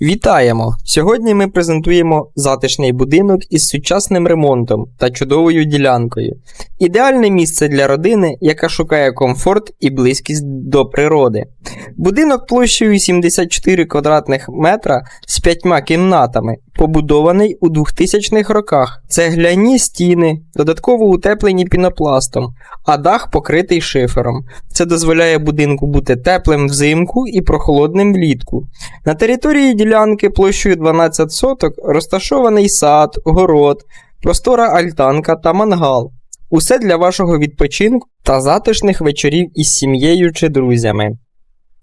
Вітаємо! Сьогодні ми презентуємо затишний будинок із сучасним ремонтом та чудовою ділянкою. Ідеальне місце для родини, яка шукає комфорт і близькість до природи. Будинок площею 74 квадратних метра з п'ятьма кімнатами, побудований у 2000-х роках. Цегляні стіни, додатково утеплені пінопластом, а дах покритий шифером. Це дозволяє будинку бути теплим взимку і прохолодним влітку. На території ділянки площею 12 соток розташований сад, город, простора альтанка та мангал. Усе для вашого відпочинку та затишних вечорів із сім'єю чи друзями.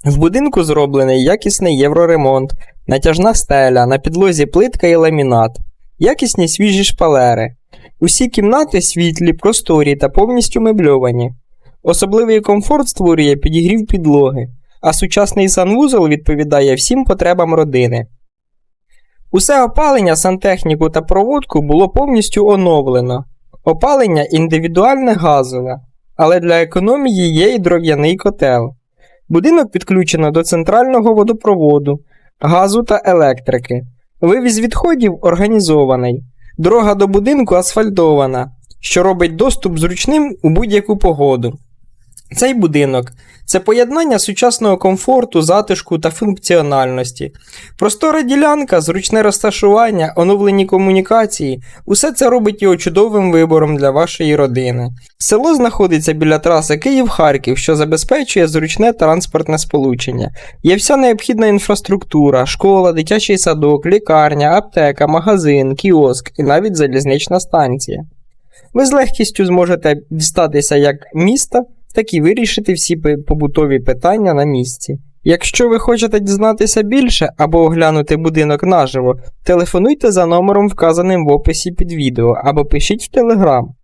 В будинку зроблений якісний євроремонт, натяжна стеля, на підлозі плитка і ламінат, якісні свіжі шпалери. Усі кімнати світлі, просторі та повністю мебльовані. Особливий комфорт створює підігрів підлоги, а сучасний санвузол відповідає всім потребам родини. Усе опалення, сантехніку та проводку було повністю оновлено. Опалення індивідуальне газове, але для економії є і дров'яний котел. Будинок підключено до центрального водопроводу, газу та електрики. Вивіз відходів організований. Дорога до будинку асфальтована, що робить доступ зручним у будь-яку погоду. Цей будинок це поєднання сучасного комфорту, затишку та функціональності. Простора ділянка, зручне розташування, оновлені комунікації усе це робить його чудовим вибором для вашої родини. Село знаходиться біля траси Київ-Харків, що забезпечує зручне транспортне сполучення. Є вся необхідна інфраструктура, школа, дитячий садок, лікарня, аптека, магазин, кіоск і навіть залізнична станція. Ви з легкістю зможете дістатися як міста, так і вирішити всі побутові питання на місці. Якщо ви хочете дізнатися більше або оглянути будинок наживо, телефонуйте за номером, вказаним в описі під відео, або пишіть в Телеграм.